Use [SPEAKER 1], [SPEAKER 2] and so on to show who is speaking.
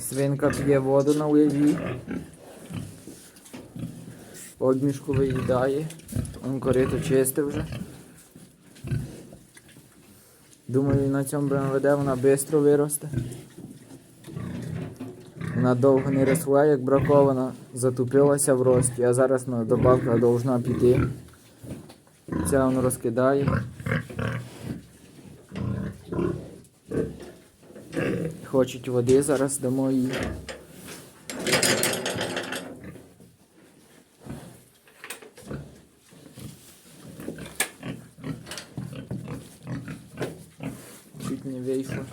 [SPEAKER 1] Свинка п'є воду на леві. Одмішку виїдає. Он корито чисте вже. Думаю, на цьому БМВД вона швидко виросте. Вона довго не росла, як бракована, затупилася в рості, а зараз на добавка повинна піти. Ця воно розкидає. хочуть води, зараз дамо їй. Чуть не вийшло.